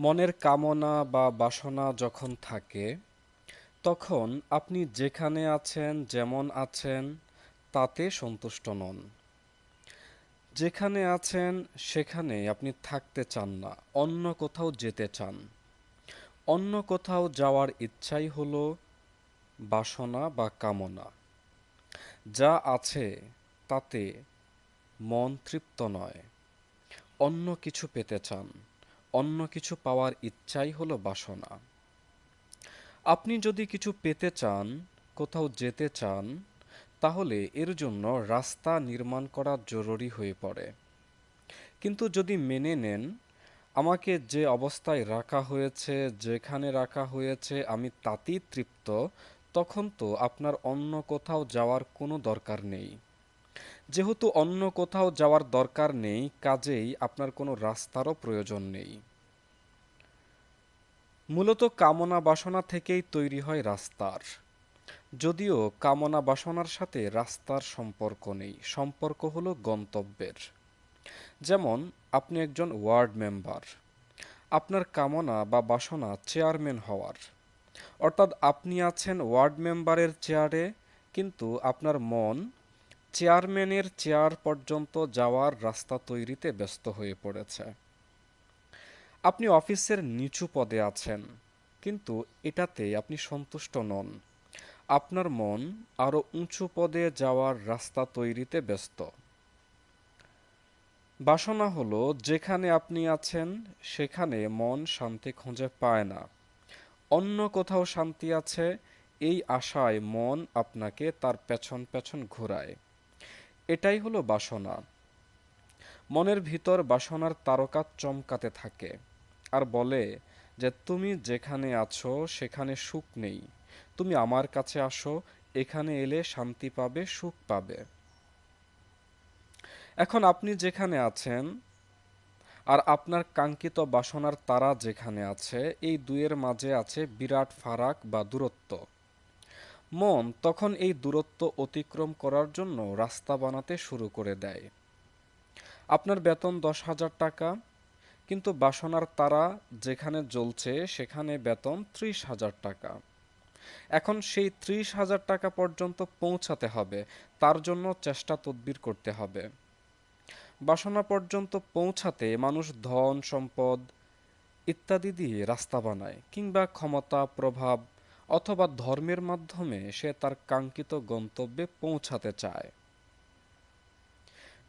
মনের কামনা বা বাসনা যখন থাকে, তখন আপনি যেখানে আছেন, যেমন আছেন, তাতে সন্তুষ্ট নন। যেখানে আছেন, সেখানে আপনি থাকতে চান না, অন্য কোথাও যেতে চান। অন্য কোথাও যাওয়ার ইচ্ছাই হলো বাসনা বা কামনা। যা আছে, তাতে মন তৃপ্ত নয়, অন্য কিছু পেতে চান। অন্য কিছু পাওয়ার ইচ্ছাই হলো বাসনা। আপনি যদি কিছু পেতে চান, কোথাও যেতে চান, তাহলে এর জন্য রাস্তা নির্মাণ করা জরুরি হয়ে পড়ে। কিন্তু যদি মেনে নেন, আমাকে যে অবস্থায় রাখা হয়েছে, যেখানে রাখা হয়েছে, আমি তাতেই তৃপ্ত, তখন তো আপনার অন্য কোথাও যাওয়ার কোনো দরকার নেই। যেহেতু অন্য কোথাও যাওয়ার দরকার নেই, কাজেই আপনার কোনো রাস্তারও প্রয়োজন নেই। মূলত কামনা বাসনা থেকেই তৈরি হয় রাস্তার। যদিও কামনা বাসনার সাথে রাস্তার সম্পর্ক নেই, সম্পর্ক হলো গন্তব্যের। যেমন, আপনি একজন ওয়ার্ড মেম্বার। আপনার কামনা বা বাসনা চেয়ারম্যান হওয়ার। অর্থাৎ আপনি আছেন ওয়ার্ড মেম্বারের চেয়ারে, কিন্তু আপনার মন চেয়ারম্যানের চেয়ার পর্যন্ত যাওয়ার রাস্তা তৈরিতে ব্যস্ত হয়ে পড়েছে। আপনি অফিসের নিচু পদে আছেন, কিন্তু এটাতে আপনি সন্তুষ্ট নন। আপনার মন আরও উঁচু পদে যাওয়ার রাস্তা তৈরিতে ব্যস্ত। বাসনা হলো, যেখানে আপনি আছেন, সেখানে মন শান্তি খুঁজে পায় না। অন্য কোথাও শান্তি আছে, এই আশায় মন আপনাকে তার পেছন পেছন ঘোরায়। এটাই হলো বাসনা। মনের ভিতর বাসনার তারকা চমকাতে থাকে আর বলে যে, তুমি যেখানে আছো সেখানে সুখ নেই। তুমি আমার কাছে আসো, এখানে এলে শান্তি পাবে, সুখ পাবে। এখন আপনি যেখানে আছেন আর আপনার কাঙ্ক্ষিত বাসনার তারা যেখানে আছে, এই দুয়ের মাঝে আছে বিরাট ফারাক বা দূরত্ব। মন তখন এই দূরত্ব অতিক্রম করার জন্য রাস্তা বানাতে শুরু করে দেয়। আপনার বেতন দশ হাজার টাকা, কিন্তু বাসনার তারা যেখানে জ্বলছে সেখানে বেতন ত্রিশ হাজার টাকা। এখন সেই ত্রিশ হাজার টাকা পর্যন্ত পৌঁছাতে হবে, তার জন্য চেষ্টা তদবির করতে হবে। বাসনা পর্যন্ত পৌঁছাতে মানুষ ধন, সম্পদ ইত্যাদি দিয়ে রাস্তা বানায় কিংবা ক্ষমতা, প্রভাব অথবা ধর্মের মাধ্যমে সে তার কাঙ্ক্ষিত গন্তব্যে পৌঁছাতে চায়।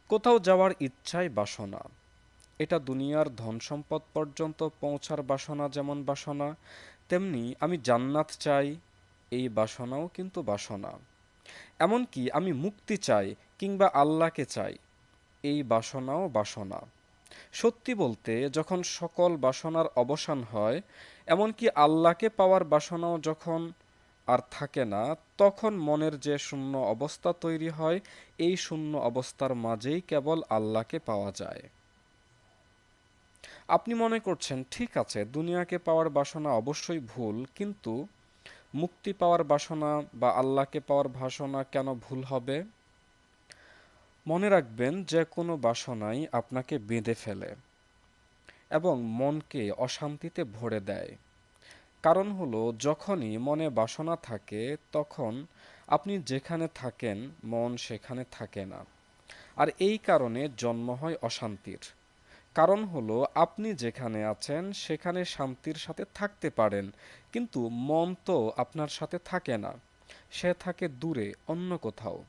কোথাও যাওয়ার ইচ্ছাই বাসনা। এটা দুনিয়ার ধন সম্পদ পর্যন্ত পৌঁছার বাসনা যেমন বাসনা, তেমনি আমি জান্নাত চাই, এই বাসনাও কিন্তু বাসনা। এমনকি আমি মুক্তি চাই কিংবা আল্লাহকে চাই, এই বাসনাও বাসনা। সত্যি বলতে, যখন সকল বাসনার অবসান হয় এমনকি আল্লাহকে পাওয়ার বাসনাও যখন আর থাকে না, তখন মনের যে শূন্য অবস্থা তৈরি হয়, এই শূন্য অবস্থার মাঝেই কেবল আল্লাহকে পাওয়া যায়। আপনি মনে করছেন, ঠিক আছে, দুনিয়াকে পাওয়ার বাসনা অবশ্যই ভুল, কিন্তু মুক্তি পাওয়ার বাসনা বা আল্লাহকে পাওয়ার বাসনা কেন ভুল হবে? মনে রাখবেন, যে কোনো বাসনাই আপনাকে বেঁধে ফেলে। এবং মনকে অশান্তিতে ভরে দেয়। কারণ হলো, যখনই মনে বাসনা থাকে, তখন আপনি যেখানে থাকেন, মন সেখানে থাকে না। আর এই কারণে জন্ম হয় অশান্তির। কারণ হলো, আপনি যেখানে আছেন, সেখানে শান্তির সাথে থাকতে পারেন, কিন্তু মন তো আপনার সাথে থাকে না। সে থাকে দূরে, অন্য কোথাও।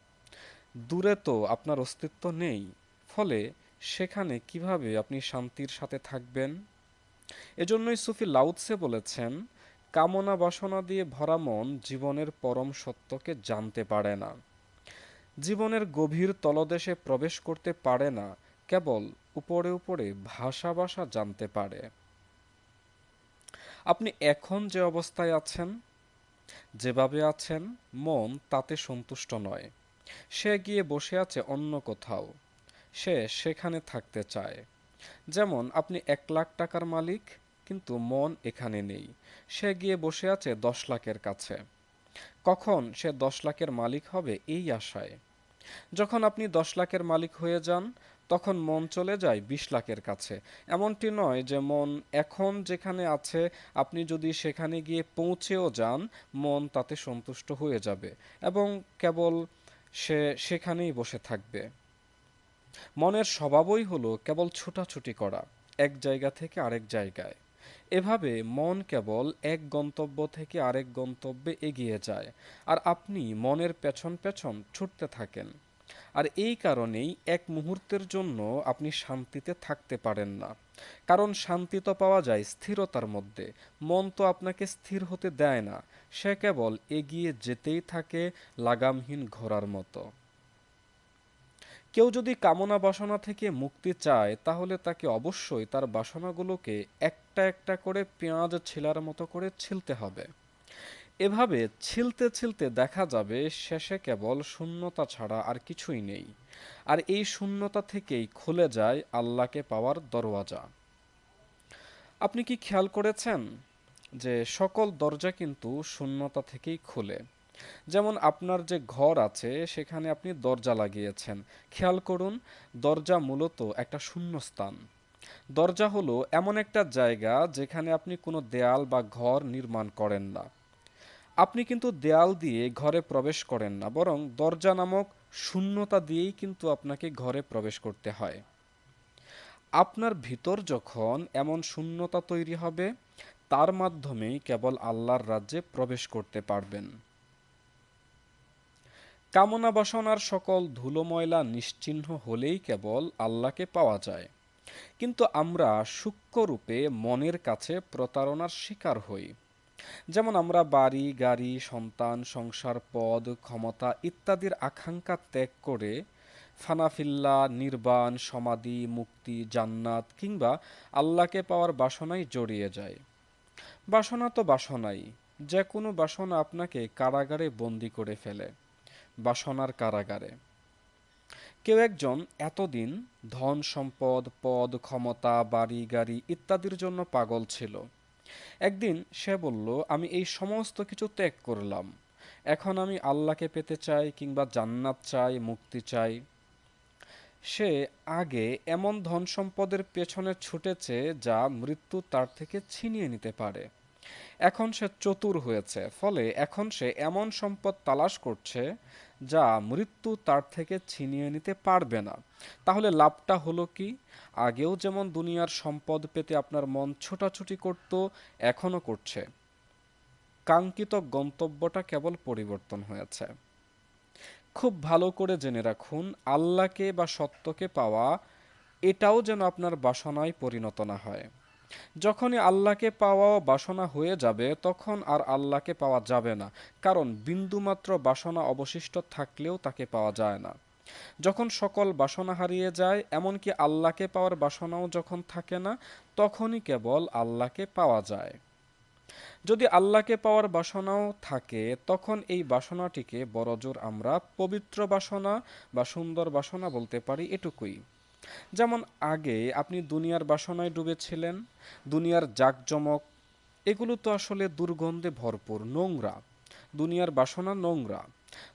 দূরে তো আপনার অস্তিত্ব নেই। ফলে সেখানে কীভাবে আপনি শান্তির সাথে থাকবেন? এজন্যই সুফি লাউৎসে বলেছেন, কামনা বাসনা দিয়ে ভরা মন জীবনের পরম সত্যকে জানতে পারে না। জীবনের গভীর তলদেশে প্রবেশ করতে পারে না, কেবল উপরে উপরে ভাষা ভাষা জানতে পারে। আপনি এখন যে অবস্থায় আছেন, যেভাবে আছেন, মন তাতে সন্তুষ্ট নয়। সে গিয়ে বসে আছে অন্য কোথাও। সে সেখানে থাকতে চায়। যেমন, আপনি এক লাখ টাকার মালিক, কিন্তু মন এখানে নেই। সে গিয়ে বসে আছে দশ লাখের কাছে। কখন সে দশ লাখের মালিক হবে এই আশায়। যখন আপনি দশ লাখের মালিক হয়ে যান, তখন মন চলে যায় বিশ লাখের কাছে। এমনটি নয় যে মন এখন যেখানে আছে, আপনি যদি সেখানে গিয়ে পৌঁছেও যান, মন তাতে সন্তুষ্ট হয়ে যাবে এবং কেবল সে সেখানেই বসে থাকবে। মনের স্বভাবই হলো কেবল ছোটাছুটি করা, এক জায়গা থেকে আরেক জায়গায়। এভাবে মন কেবল এক গন্তব্য থেকে আরেক গন্তব্যে এগিয়ে যায়, আর আপনি মনের পেছন পেছন ছুটতে থাকেন। আর এই কারণেই এক মুহূর্তের জন্য আপনি শান্তিতে থাকতে পারেন না। কারণ শান্তি তো পাওয়া যায় স্থিরতার মধ্যে, মন তো আপনাকে স্থির হতে দেয় না, সে কেবল এগিয়ে যেতেই থাকে লাগামহীন ঘোরার মতো। কেউ যদি কামনা বাসনা থেকে মুক্তি চায়, তাহলে তাকে অবশ্যই তার বাসনাগুলোকে একটা একটা করে পেঁয়াজ ছিলার মতো করে ছিলতে হবে। এভাবে ছিলতে ছিলতে দেখা যাবে শেষে কেবল শূন্যতা ছাড়া আর কিছুই নেই। আর এই শূন্যতা থেকেই খুলে যায় আল্লাহকে পাওয়ার দরওয়াজা। আপনি কি খেয়াল করেছেন যে সকল দরজা কিন্তু শূন্যতা থেকেই খুলে? যেমন আপনার যে ঘর আছে, সেখানে আপনি দরজা লাগিয়েছেন। খেয়াল করুন, দরজা মূলত একটা শূন্যস্থান। দরজা হলো এমন একটা জায়গা যেখানে আপনি কোনো দেয়াল বা ঘর নির্মাণ করেন না। আপনি কিন্তু দেয়াল দিয়ে ঘরে প্রবেশ করেন না, বরং দরজা নামক শূন্যতা দিয়েই কিন্তু আপনাকে ঘরে প্রবেশ করতে হয়। আপনার ভিতর যখন এমন শূন্যতা তৈরি হবে, তার মাধ্যমেই কেবল আল্লাহর রাজ্যে প্রবেশ করতে পারবেন। কামনা বাসনার সকল ধুলো ময়লা নিশ্চিহ্ন হলেই কেবল আল্লাহকে পাওয়া যায়। কিন্তু আমরা সূক্ষ্মরূপে মনের কাছে প্রতারণার শিকার হই। যেমন আমরা বাড়ি, গাড়ি, সন্তান, সংসার, পদ, ক্ষমতা ইত্যাদির আকাঙ্ক্ষা ত্যাগ করে ফানাফিল্লা, নির্বাণ, সমাধি, মুক্তি, জান্নাত কিংবা আল্লাহকে পাওয়ার বাসনায় জড়িয়ে যায়। বাসনা তো বাসনাই। যে কোনো বাসনা আপনাকে কারাগারে বন্দি করে ফেলে। বাসনার কারাগারে। কেউ একজন এতদিন ধন সম্পদ, পদ, ক্ষমতা, বাড়ি, গাড়ি ইত্যাদির জন্য পাগল ছিল। একদিন সে বলল, আমি এই সমস্ত কিছু ত্যাগ করলাম। এখন আমি আল্লাহকে পেতে চাই কিংবা জান্নাত চাই, মুক্তি চাই। সে আগে এমন ধন সম্পদের পেছনে ছুটেছে যা মৃত্যু তার থেকে ছিনিয়ে নিতে পারে। এখন সে চতুর হয়েছে, ফলে এখন সে এমন সম্পদ তালাশ করছে যা মৃত্যু তার থেকে ছিনিয়ে নিতে পারবে না। তাহলে লাভটা হলো কি? আগেও যেমন দুনিয়ার সম্পদ পেতে আপনার মন ছোটাছুটি করত, এখনও করছে। কাঙ্ক্ষিত গন্তব্যটা কেবল পরিবর্তন হয়েছে। খুব ভালো করে জেনে রাখুন, আল্লাহকে বা সত্যকে পাওয়া, এটাও যেন আপনার বাসনায় পরিণত না হয়। যখনই আল্লাহকে পাওয়া বাসনা হয়ে যাবে, তখন আর আল্লাহকে পাওয়া যাবে না, কারণ বিন্দুমাত্র বাসনা অবশিষ্ট থাকলেও তাকে পাওয়া যায় না। যখন সকল বাসনা হারিয়ে যায়, এমনকি আল্লাহকে পাওয়ার বাসনাও যখন থাকে না, তখনই কেবল আল্লাহকে পাওয়া যায়। যদি আল্লাহকে পাওয়ার বাসনাও থাকে, তখন এই বাসনাটিকে বড়জোর আমরা পবিত্র বাসনা বা সুন্দর বাসনা বলতে পারি এটুকুই। যেমন আগে আপনি দুনিয়ার বাসনায় ডুবেছিলেন, দুনিয়ার জাকজমক, এগুলো তো আসলে দুর্গন্ধে ভরপুর, নোংরা। দুনিয়ার বাসনা নোংরা।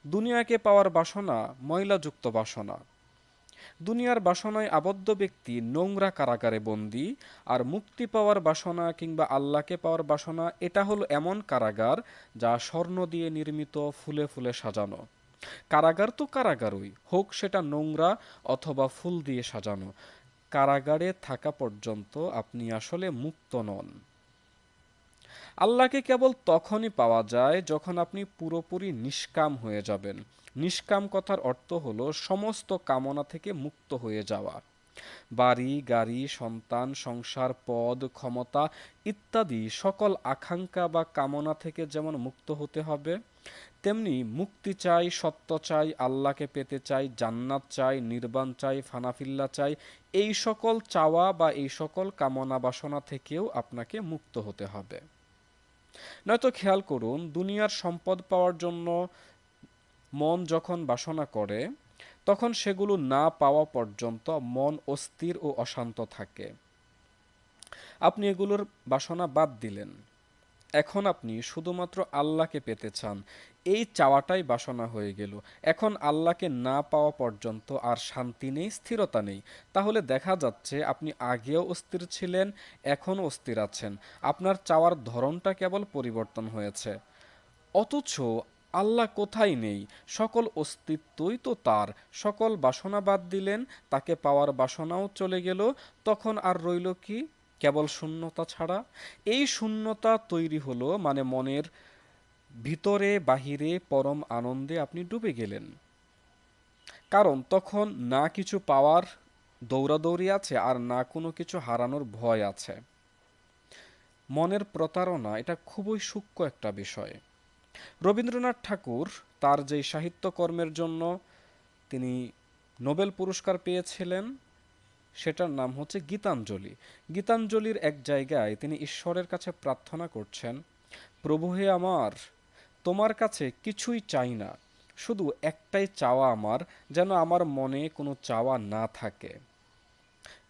দুনিয়াকে পাওয়ার বাসনা ময়লাযুক্ত বাসনা। দুনিয়ার বাসনায় আবদ্ধ ব্যক্তি নোংরা কারাগারে বন্দি, আর মুক্তি পাওয়ার বাসনা কিংবা আল্লাহকে পাওয়ার বাসনা, এটা হলো এমন কারাগার যা স্বর্ণ দিয়ে নির্মিত, ফুলে ফুলে সাজানো। কারাগার তো কারাগারই, হোক সেটা নোংরা অথবা ফুল দিয়ে সাজানো। কারাগারে থাকা পর্যন্ত আপনি আসলে মুক্ত নন। আল্লাহকে কেবল তখনই পাওয়া যায় যখন আপনি পুরোপুরি নিষ্কাম হয়ে যাবেন। নিষ্কাম কথার অর্থ হলো সমস্ত কামনা থেকে মুক্ত হয়ে যাওয়া। বাড়ি, গাড়ি, সন্তান, সংসার, পদ, ক্ষমতা ইত্যাদি সকল আকাঙ্ক্ষা বা কামনা থেকে যেমন মুক্ত হতে হবে তেমনি মুক্তি চাই, সত্য চাই, আল্লাহকে পেতে চাই, জান্নাত চাই, নির্বাণ চাই, ফানাফিল্লা চাই, এই সকল চাওয়া বা এই সকল কামনা বাসনা থেকেও আপনাকে মুক্ত হতে হবে। নয়তো খেয়াল করুন, দুনিয়ার সম্পদ পাওয়ার জন্য মন যখন বাসনা করে, তখন সেগুলো না পাওয়া পর্যন্ত মন অস্থির ও অশান্ত থাকে। আপনি এগুলোর বাসনা বাদ দিলেন। এখন আপনি শুধুমাত্র আল্লাহকে পেতে চান এই চাওয়াটাই বাসনা হয়ে গেল। এখন আল্লাহকে না পাওয়া পর্যন্ত আর শান্তি নেই, স্থিরতা নেই। তাহলে দেখা যাচ্ছে আপনি আগেও অস্থির ছিলেন, এখনও অস্থির আছেন। আপনার চাওয়ার ধরনটা কেবল পরিবর্তন হয়েছে। অথচ আল্লাহ কোথায় নেই? সকল অস্তিত্বই তো তার। সকল বাসনা বাদ দিলেন, তাকে পাওয়ার বাসনাও চলে গেল। তখন আর রইল কি? কেবল শূন্যতা ছাড়া? এই শূন্যতা তৈরি হলো মানে মনের ভিতরে বাহিরে পরম আনন্দে আপনি ডুবে গেলেন। কারণ তখন না কিছু পাওয়ার দৌড়াদৌড়ি আছে আর না কোনো কিছু হারানোর ভয় আছে। মনের প্রতারণা, এটা খুবই সূক্ষ্ম একটা বিষয়। রবীন্দ্রনাথ ঠাকুর তার যে সাহিত্যকর্মের জন্য তিনি নোবেল পুরস্কার পেয়েছিলেন, সেটার নাম হচ্ছে গীতাঞ্জলি। গীতাঞ্জলির এক জায়গায় তিনি ঈশ্বরের কাছে প্রার্থনা করছেন, প্রভু হে আমার তোমার কাছে কিছুই চাই না। শুধু একটাই চাওয়া আমার, যেন আমার মনে কোনো চাওয়া না থাকে।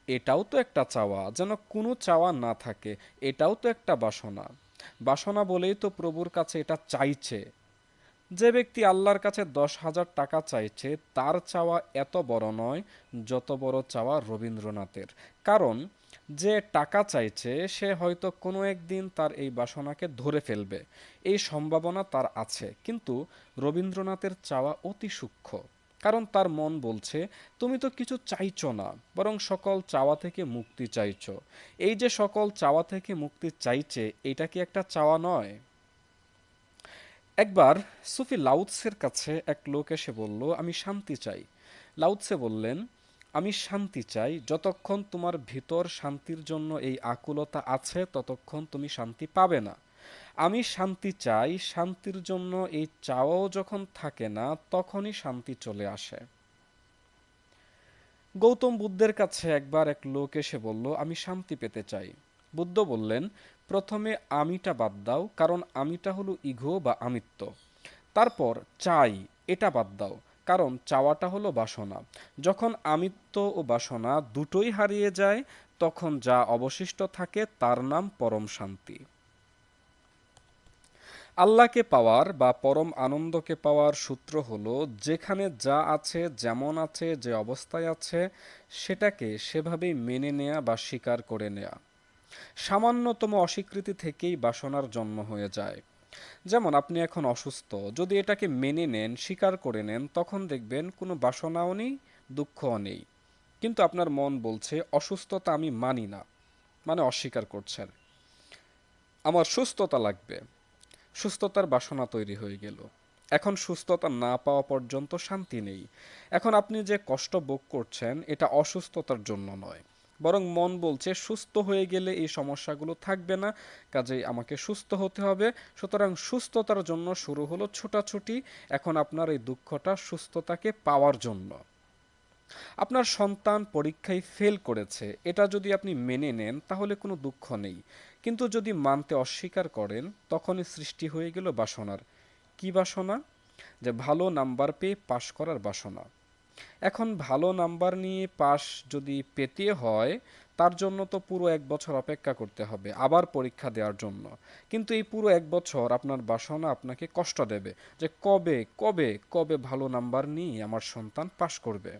এটাও তো একটা চাওয়া, যেন কোনো চাওয়া না থাকে। এটাও তো একটা বাসনা। বাসনা বলেই তো প্রভুর কাছে এটা চাইছে। যে ব্যক্তি আল্লাহর কাছে দশ হাজার টাকা চাইছে, তার চাওয়া এত বড় নয়, যত বড় চাওয়া রবীন্দ্রনাথের। কারণ যে টাকা চাইছে, সে হয়তো কোনো একদিন তার এই বাসনাকে ধরে ফেলবে। এই সম্ভাবনা তার আছে। কিন্তু রবীন্দ্রনাথের চাওয়া অতি সূক্ষ্ম। কারণ তার মন বলছে, তুমি তো কিছু চাইছ না, বরং সকল চাওয়া থেকে মুক্তি চাইছ। এই যে সকল চাওয়া থেকে মুক্তি চাইছে, এটা কি একটা চাওয়া নয়? একবার সুফি লাউৎসের কাছে এক লোক এসে বলল, আমি শান্তি চাই। লাউৎসে বললেন আমি শান্তি চাই। যতক্ষণ তোমার ভিতর শান্তির জন্য এই আকুলতা আছে, ততক্ষণ তুমি শান্তি পাবে না। আমি শান্তি চাই, শান্তির জন্য এই চাওয়াও যখন থাকে না, তখনই শান্তি চলে আসে। গৌতম বুদ্ধের কাছে একবার এক লোক এসে বলল, আমি শান্তি পেতে চাই। বুদ্ধ বললেন, প্রথমে আমিটা বাদ দাও, কারণ আমিটা হলো ইঘো বা আমিত্ব। তারপর চাই, এটা বাদ দাও। কারণ চাওয়াটা হলো বাসনা। যখন আমিত্ব ও বাসনা দুটোই হারিয়ে যায়, তখন যা অবশিষ্ট থাকে তার নাম পরম শান্তি। আল্লাহকে পাওয়ার বা পরম আনন্দকে পাওয়ার সূত্র হলো, যেখানে যা আছে, যেমন আছে, যে অবস্থায় আছে, সেটাকে সেভাবেই মেনে নেয়া বা স্বীকার করে নেয়া। সামান্যতম অস্বীকৃতি থেকেই বাসনার জন্ম হয়ে যায়। যেমন আপনি এখন অসুস্থ, যদি এটাকে মেনে নেন, স্বীকার করে নেন, তখন দেখবেন কোনো বাসনাও নেই, দুঃখও নেই। কিন্তু আপনার মন বলছে, অসুস্থতা আমি মানি না। মানে অস্বীকার করছেন। আমার সুস্থতা লাগবে। সুস্থতার বাসনা তৈরি হয়ে গেল। এখন সুস্থতা না পাওয়া পর্যন্ত শান্তি নেই। এখন আপনি যে কষ্ট ভোগ করছেন, এটা অসুস্থতার জন্য নয়। বরং মন বলছে, সুস্থ হয়ে গেলে এই সমস্যাগুলো থাকবে না, কাজেই আমাকে সুস্থ হতে হবে। সুতরাং সুস্থতার জন্য শুরু হলো ছোটাছুটি। এখন আপনার এই দুঃখটা সুস্থতাকে পাওয়ার জন্য। আপনার সন্তান পরীক্ষায় ফেল করেছে, এটা যদি আপনি মেনে নেন, তাহলে কোনো দুঃখ নেই। কিন্তু যদি মানতে অস্বীকার করেন, তখনই সৃষ্টি হয়ে গেল বাসনার। কি বাসনা? যে ভালো নাম্বার পেয়ে পাশ করার বাসনা। এখন ভালো নাম্বার নিয়ে পাশ যদি পেতে হয়, তার জন্য তো পুরো এক বছর অপেক্ষা করতে হবে, আবার পরীক্ষা দেওয়ার জন্য। কিন্তু এই পুরো এক বছর আপনার বাসনা আপনাকে কষ্ট দেবে যে কবে কবে কবে ভালো নাম্বার নিয়ে আমার সন্তান পাশ করবে।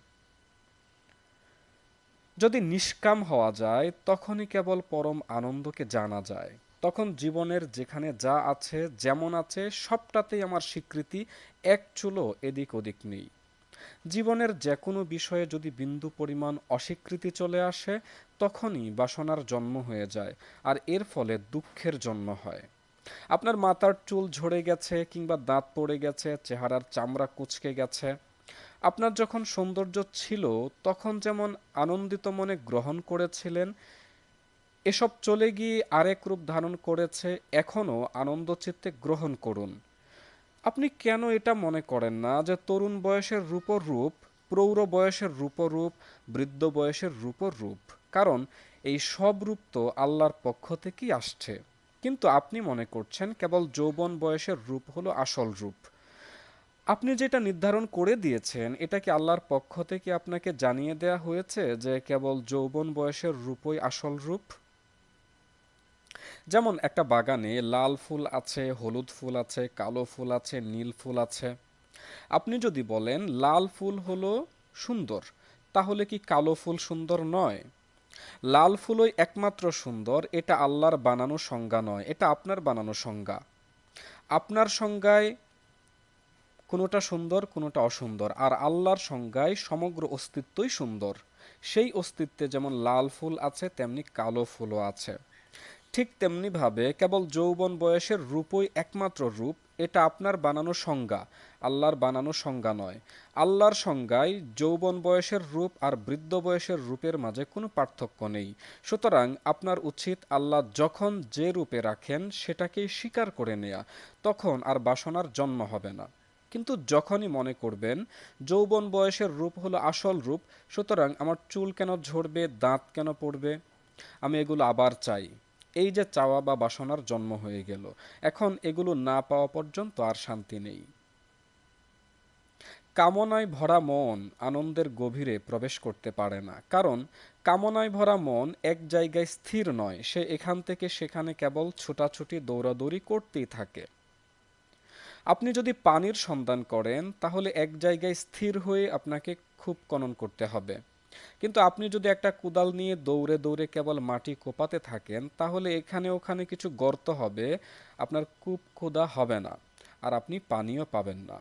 যদি নিষ্কাম হওয়া যায়, তখনই কেবল পরম আনন্দকে জানা যায়। তখন জীবনের যেখানে যা আছে, যেমন আছে, সবটাতেই আমার স্বীকৃতি, এক চুলো এদিক ওদিক নেই। জীবনের যে কোনো বিষয়ে যদি বিন্দু পরিমাণ অস্বীকৃতি চলে আসে, তখনই বাসনার জন্ম হয়ে যায়, আর এর ফলে দুঃখের জন্ম হয়। আপনার মাথার চুল ঝরে গেছে কিংবা দাঁত পড়ে গেছে, চেহারার চামড়া কুচকে গেছে। আপনার যখন সৌন্দর্য ছিল, তখন যেমন আনন্দিত মনে গ্রহণ করেছিলেন, এসব চলে গিয়ে আরেক রূপ ধারণ করেছে, এখনও আনন্দচিত্তে গ্রহণ করুন। আপনি কেন এটা মনে করেন না যে তরুণ বয়সের রূপর রূপ প্রৌঢ় বয়সের রূপর রূপ বৃদ্ধ বয়সের রূপর রূপ কারণ এই সব রূপ তো আল্লাহর পক্ষ থেকেই আসছে। কিন্তু আপনি মনে করছেন কেবল যৌবন বয়সের রূপ হলো আসল রূপ। আপনি যেটা নির্ধারণ করে দিয়েছেন, এটা কি আল্লাহর পক্ষ থেকে আপনাকে জানিয়ে দেয়া হয়েছে যে কেবল যৌবন বয়সের রূপই আসল রূপ? যেমন একটা বাগানে লাল ফুল আছে, হলুদ ফুল আছে, কালো ফুল আছে, নীল ফুল আছে। আপনি যদি বলেন লাল ফুল হলো সুন্দর, তাহলে কি কালো ফুল সুন্দর নয়? লাল ফুলই একমাত্র সুন্দর, এটা আল্লাহর বানানো সংজ্ঞা নয়, এটা আপনার বানানো সংজ্ঞা। আপনার সংজ্ঞায় কোনোটা সুন্দর, কোনোটা অসুন্দর, আর আল্লাহর সংজ্ঞায় সমগ্র অস্তিত্বই সুন্দর। সেই অস্তিত্বে যেমন লাল ফুল আছে, তেমনি কালো ফুলও আছে। ঠিক তেমনিভাবে কেবল যৌবন বয়সের রূপই একমাত্র রূপ, এটা আপনার বানানো সংজ্ঞা, আল্লাহর বানানো সংজ্ঞা নয়। আল্লাহর সংজ্ঞায় যৌবন বয়সের রূপ আর বৃদ্ধ বয়সের রূপের মাঝে কোনো পার্থক্য নেই। সুতরাং আপনার উচিত আল্লাহ যখন যে রূপে রাখেন সেটাকেই স্বীকার করে নেয়া, তখন আর বাসনার জন্ম হবে না। কিন্তু যখনই মনে করবেন, যৌবন বয়সের রূপ হলো আসল রূপ, সুতরাং আমার চুল কেন ঝরবে, দাঁত কেন পড়বে, আমি এগুলো আবার চাই। এই যে চাওয়া বা বাসনার জন্ম হয়ে গেল, এখন এগুলো না পাওয়া পর্যন্ত আর শান্তি নেই। কামনায় ভরা মন আনন্দের গভীরে প্রবেশ করতে পারে না, কারণ কামনায় ভরা মন এক জায়গায় স্থির নয়, সে এখান থেকে সেখানে কেবল ছোটাছুটি দৌড়াদৌড়ি করতেই থাকে। আপনি যদি পানির সন্ধান করেন, তাহলে এক জায়গায় স্থির হয়ে আপনাকে খুব কনন করতে হবে। কিন্তু আপনি যদি একটা কোদাল নিয়ে দৌড়ে দৌড়ে কেবল মাটি কোপাতে থাকেন, তাহলে এখানে ওখানে কিছু গর্ত হবে, আপনার কূপ ক্ষুদা হবে না, আর আপনি পানিও পাবেন না।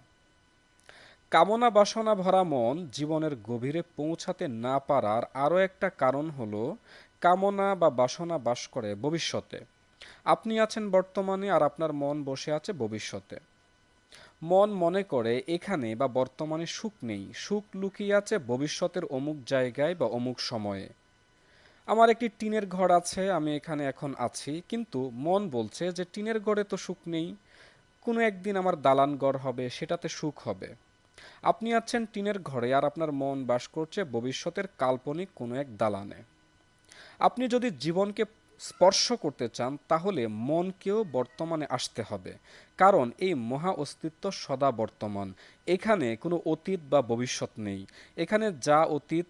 কামনা বাসনা ভরা মন জীবনের গভীরে পৌঁছাতে না পারার আরও একটা কারণ হলো কামনা বা বাসনা বাস করে ভবিষ্যতে। আপনি আছেন বর্তমানে আর আপনার মন বসে আছে ভবিষ্যতে। মন মনে করে এখানে বা বর্তমানে সুখ নেই। সুখ লুকিয়ে আছে ভবিষ্যতের অমুক জায়গায় বা অমুক সময়ে। আমার একটি টিনের ঘর আছে, আমি এখানে এখন আছি। কিন্তু মন বলছে যে টিনের ঘরে তো সুখ নেই। কোনো একদিন আমার দালান ঘর হবে, সেটাতে সুখ হবে। আপনি আছেন টিনের ঘরে আর আপনার মন বাস করছে ভবিষ্যতের কাল্পনিক কোনো এক দালানে। আপনি যদি জীবনকে স্পর্শ করতে চান, তাহলে মনকেও বর্তমানে আসতে হবে। কারণ এই মহা অস্তিত্ব সদা বর্তমান। এখানে কোনো অতীত বা ভবিষ্যৎ নেই। এখানে যা অতীত,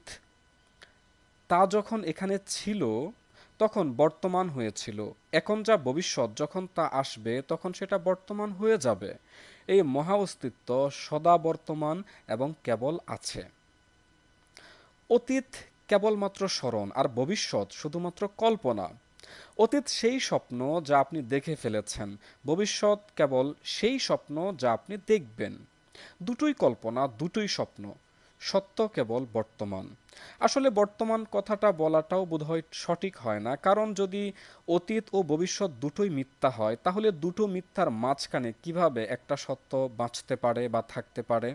তা যখন এখানে ছিল, তখন বর্তমান হয়েছিল। এখন যা ভবিষ্যৎ, যখন তা আসবে, তখন সেটা বর্তমান হয়ে যাবে। এই মহা অস্তিত্ব সদা বর্তমান এবং কেবল আছে। অতীত কেবলমাত্র স্মরণ, আর ভবিষ্যৎ শুধুমাত্র কল্পনা। অতীত সেই স্বপ্ন যা আপনি দেখে ফেলেছেন, ভবিষ্যৎ কেবল সেই স্বপ্ন যা আপনি দেখবেন। দুটোই কল্পনা, দুটোই স্বপ্ন, সত্য কেবল বর্তমান। আসলে বর্তমান কথাটা বলাটাও বোধহয় সঠিক হয় না, কারণ যদি অতীত ও ভবিষ্যৎ দুটোই মিথ্যা হয়, তাহলে দুটো মিথ্যার মাঝখানে কীভাবে একটা সত্য বাঁচতে পারে বা থাকতে পারে?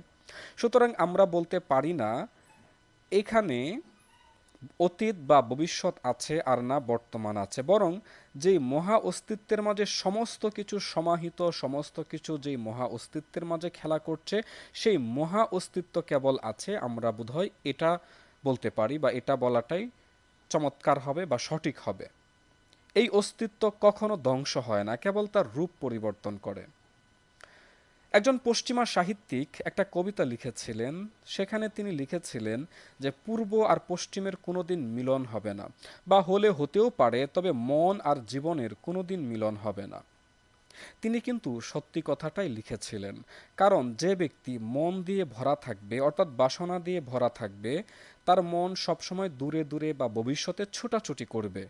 সুতরাং আমরা বলতে পারি না, এখানে অতীত বা ভবিষ্যৎ আছে আর না বর্তমান আছে। বরং যেই মহা অস্তিত্বের মাঝে সমস্ত কিছু সমাহিত, সমস্ত কিছু যেই মহা অস্তিত্বের মাঝে খেলা করছে, সেই মহা অস্তিত্ব কেবল আছে আমরা বোধহয় এটা বলতে পারি বা এটা বলাটাই চমৎকার হবে বা সঠিক হবে। এই অস্তিত্ব কখনো ধ্বংস হয় না, কেবল তার রূপ পরিবর্তন করে। একজন পশ্চিমা সাহিত্যিক একটা কবিতা লিখেছিলেন। সেখানে তিনি লিখেছিলেন যে, পূর্ব আর পশ্চিমের কোনো দিন মিলন হবে না। বা হলে হতেও পারে, তবে মন আর জীবনের কোনোদিন মিলন হবে না। তিনি কিন্তু সত্যি কথাটাই লিখেছিলেন। কারণ যে ব্যক্তি মন দিয়ে ভরা থাকবে, অর্থাৎ বাসনা দিয়ে ভরা থাকবে, তার মন সবসময় দূরে দূরে বা ভবিষ্যতে ছোটাছুটি করবে।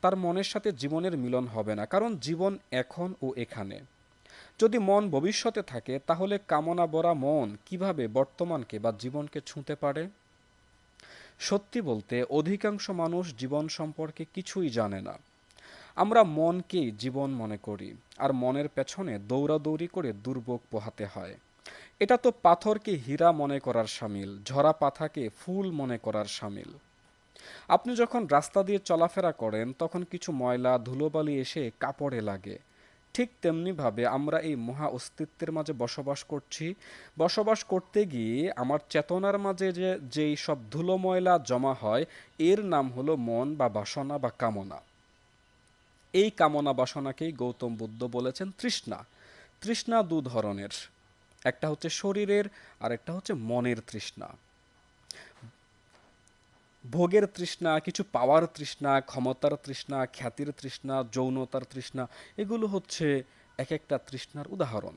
তার মনের সাথে জীবনের মিলন হবে না, কারণ জীবন এখন ও এখানে। যদি মন ভবিষ্যতে থাকে, তাহলে কামনা বরা মন কীভাবে বর্তমানকে বা জীবনকে ছুঁতে পারে? সত্যি বলতে, অধিকাংশ মানুষ জীবন সম্পর্কে কিছুই জানে না। আমরা মনকেই জীবন মনে করি, আর মনের পেছনে দৌড়াদৌড়ি করে দুর্ভোগ পোহাতে হয়। এটা তো পাথরকে হীরা মনে করার সামিল, ঝরা পাথাকে ফুল মনে করার সামিল। আপনি যখন রাস্তা দিয়ে চলাফেরা করেন, তখন কিছু ময়লা, ধুলোবালি এসে কাপড়ে লাগে। ঠিক তেমনিভাবে আমরা এই মহা অস্তিত্বের মাঝে বসবাস করছি। বসবাস করতে গিয়ে আমার চেতনার মাঝে যে, যেই সব ধুলো ময়লা জমা হয়, এর নাম হলো মন বা বাসনা বা কামনা। এই কামনা বাসনাকেই গৌতম বুদ্ধ বলেছেন তৃষ্ণা। তৃষ্ণা দু ধরনের। একটা হচ্ছে শরীরের আর একটা হচ্ছে মনের তৃষ্ণা। ভোগের তৃষ্ণা, কিছু পাওয়ার তৃষ্ণা, ক্ষমতার তৃষ্ণা, খ্যাতির তৃষ্ণা, যৌনতার তৃষ্ণা, এগুলো হচ্ছে এক একটা তৃষ্ণার উদাহরণ।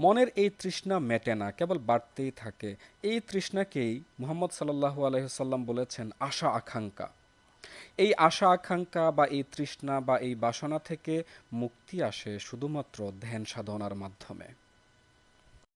মনের এই তৃষ্ণা মেটে না, কেবল বাড়তেই থাকে। এই তৃষ্ণাকেই মুহাম্মদ সাল্লাল্লাহু আলহিহাল্লাম বলেছেন আশা আকাঙ্ক্ষা। এই আশা আকাঙ্ক্ষা বা এই তৃষ্ণা বা এই বাসনা থেকে মুক্তি আসে শুধুমাত্র ধ্যান সাধনার মাধ্যমে।